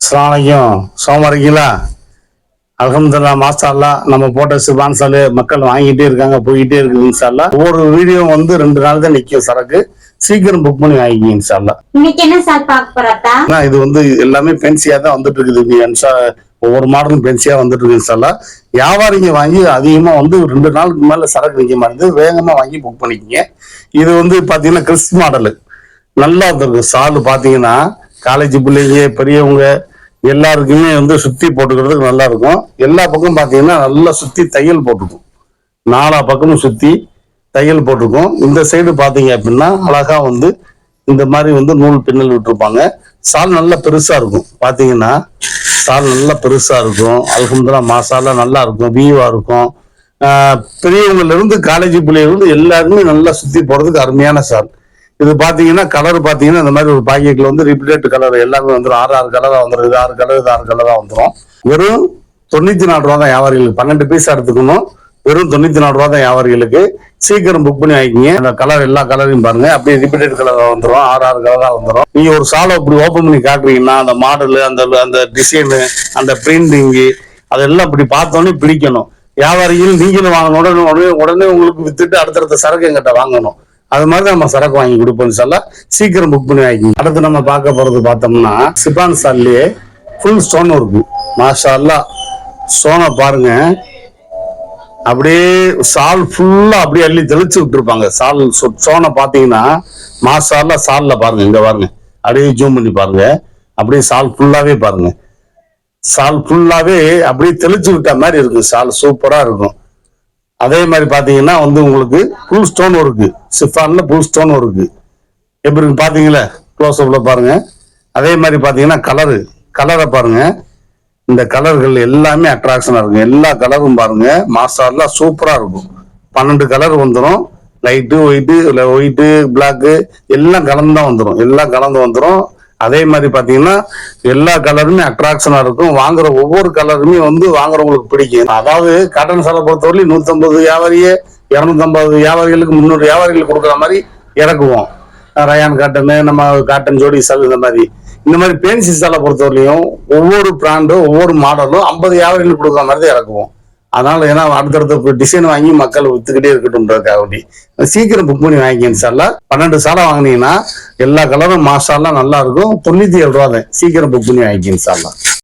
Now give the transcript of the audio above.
அஸ்ஸலாமலைக்கும் சோமா இருக்கீங்களா அல்ஹம்துலில்லா மாஸ்டர் அல்லா நம்ம போட்ட சிபான் சாலு மக்கள் வாங்கிட்டே இருக்காங்க போயிட்டே இருக்கு இன்ஷால்லா ஒவ்வொரு வீடியோ வந்து ரெண்டு நாள் தான் நிக்கும் சரக்கு. சீக்கிரம் புக் பண்ணி வாங்கிங்க இன்ஷால்லா இன்னைக்கு என்ன சார் பார்க்க ஆனா இது வந்து எல்லாமே பென்சியா தான் வந்துட்டு இருக்குது. ஒவ்வொரு மாடலும் பென்சியா வந்துட்டு இருக்கு இன்ஷால்லா வியாபாரிங்க வாங்கி அதிகமா வந்து ரெண்டு நாளுக்கு மேல சரக்கு நிக்க மாட்டேது வேகமா வாங்கி புக் பண்ணிக்கங்க. இது வந்து பாத்தீங்கன்னா கிறிஸ் மாடலு நல்லா இருக்கும் சாலு பாத்தீங்கன்னா காலேஜ் பிள்ளைங்க பெரியவங்க எல்லாருக்குமே வந்து சுத்தி போட்டுக்கிறதுக்கு நல்லா இருக்கும் எல்லா பக்கமும் பாத்தீங்கன்னா நல்லா சுத்தி தையல் போட்டுக்கும். நாலா பக்கமும் சுத்தி தையல் போட்டிருக்கும் இந்த சைடு பாத்தீங்க அப்படின்னா அழகா வந்து இந்த மாதிரி வந்து நூல் பின்னல் விட்டுருப்பாங்க. சால் நல்லா பெருசா இருக்கும். பாத்தீங்கன்னா சால் நல்லா பெருசா இருக்கும். அல்ஹம்துலில்லா மாசாலா நல்லா இருக்கும். வியூவா இருக்கும். பெரியவங்கல இருந்து காலேஜ் பிள்ளைங்க இருந்து எல்லாருமே நல்லா சுத்தி போறதுக்கு அருமையான சால். இது பாத்தீங்கன்னா கலர் பாத்தீங்கன்னா இந்த மாதிரி ஒரு பாக்கெட்ல வந்து ரிப்பீட்டட் கலர் எல்லாமே வந்துடும் ஆறு ஆறு கலரா வந்துடும் இது ஆறு கலர் இது ஆறு கலரா வந்துடும் வெறும் தொண்ணூத்தி நாலு ரூபா தான் வியாபாரிகளுக்கு. பன்னெண்டு பீஸ் எடுத்துக்கணும். வெறும் தொண்ணூத்தி நாலு ரூபா தான் வியாபாரிகளுக்கு. சீக்கிரம் புக் பண்ணி வாங்கிக்கிங்க அந்த கலர் எல்லா கலரையும் பாருங்க. அப்படியே ரிப்பீட்டட் கலராக வந்துடும் ஆறு ஆறு கலராக வந்துடும் நீங்க ஒரு சாலை அப்படி ஓபன் பண்ணி காட்டுறீங்கன்னா அந்த மாடலு அந்த அந்த டிசைனு அந்த பிரிண்டிங்கு அதெல்லாம் இப்படி பார்த்தோன்னே பிடிக்கணும். வியாபாரிகள் நீங்களும் வாங்கணும். உடனே உடனே உடனே உங்களுக்கு வித்துட்டு அடுத்தடுத்த சரக்கு எங்கிட்ட வாங்கணும். அது மாதிரி தான் நம்ம சரக்கு வாங்கி கொடுப்போம் சொல்ல சீக்கிரம் புக் பண்ணி வாங்கி அடுத்து நம்ம பார்க்க போறது பார்த்தோம்னா சிபான் சால்லே ஃபுல் ஸ்டோன் இருக்கும் மாஷா அல்லா ஸ்டோனை பாருங்க. அப்படியே சால் ஃபுல்லா அப்படியே அள்ளி தெளிச்சு விட்டுருப்பாங்க. சால் ஸ்டோனை பார்த்தீங்கன்னா பாத்தீங்கன்னா மாசால சால்ல பாருங்க இங்க பாருங்க. அப்படியே ஜூம் பண்ணி பாருங்க. அப்படியே சால் ஃபுல்லாவே பாருங்க. சால் ஃபுல்லாவே அப்படியே தெளிச்சு விட்ட மாதிரி இருக்கும். சால் சூப்பரா இருக்கும். அதே மாதிரி பாத்தீங்கன்னா வந்து உங்களுக்கு புல் ஸ்டோன் இருக்கு சிஃபான்ல புல் ஸ்டோன் இருக்கு எப்படி இருக்கு பாத்தீங்களா? க்ளோஸ் அப்ல பாருங்க. அதே மாதிரி பாத்தீங்கன்னா கலரு கலரை பாருங்க. இந்த கலர்கள் எல்லாமே அட்ராக்ஷனா இருக்கும். எல்லா கலரும் பாருங்க. மாஸ்டர்லாம் சூப்பரா இருக்கும். பன்னெண்டு கலர் வந்துடும் லைட்டு ஒயிட்டு இல்லை ஒயிட்டு பிளாக்கு எல்லாம் கலந்து தான் வந்துடும் எல்லாம் கலந்து வந்துடும் அதே மாதிரி பாத்தீங்கன்னா எல்லா கலருமே அட்ராக்ஷனா இருக்கும். வாங்குற ஒவ்வொரு கலருமே வந்து வாங்குறவங்களுக்கு பிடிக்கும். அதாவது காட்டன் சாலை பொறுத்தவரையிலும் நூற்றம்பது வியாபாரியே இரநூத்தம்பது வியாபாரிகளுக்கு முந்நூறு வியாபாரிகளுக்கு கொடுக்குற மாதிரி இறக்குவோம். ரயான் காட்டனு நம்ம காட்டன் ஜோடி சால் இந்த மாதிரி. இந்த மாதிரி பேன்சி சாலை பொறுத்தவரையிலையும் ஒவ்வொரு பிராண்டும் ஒவ்வொரு மாடலும் ஐம்பது வியாபாரிகளுக்கு கொடுக்குற மாதிரி தான் இறக்குவோம். அதனால ஏன்னா அடுத்தடுத்த டிசைன் வாங்கி மக்கள் வித்துக்கிட்டே இருக்கட்டும்ன்றதுக்காக வேண்டி சீக்கிரம் புக் பண்ணி வாங்கிக்கணும் சார்ல பன்னெண்டு சாலை வாங்கினீங்கன்னா எல்லா கலரும் மாசாலாம் நல்லா இருக்கும் தொண்ணூத்தி ஏழு ரூபா தான். சீக்கிரம் புக் பண்ணி வாங்கிக்கணும் சார்லாம்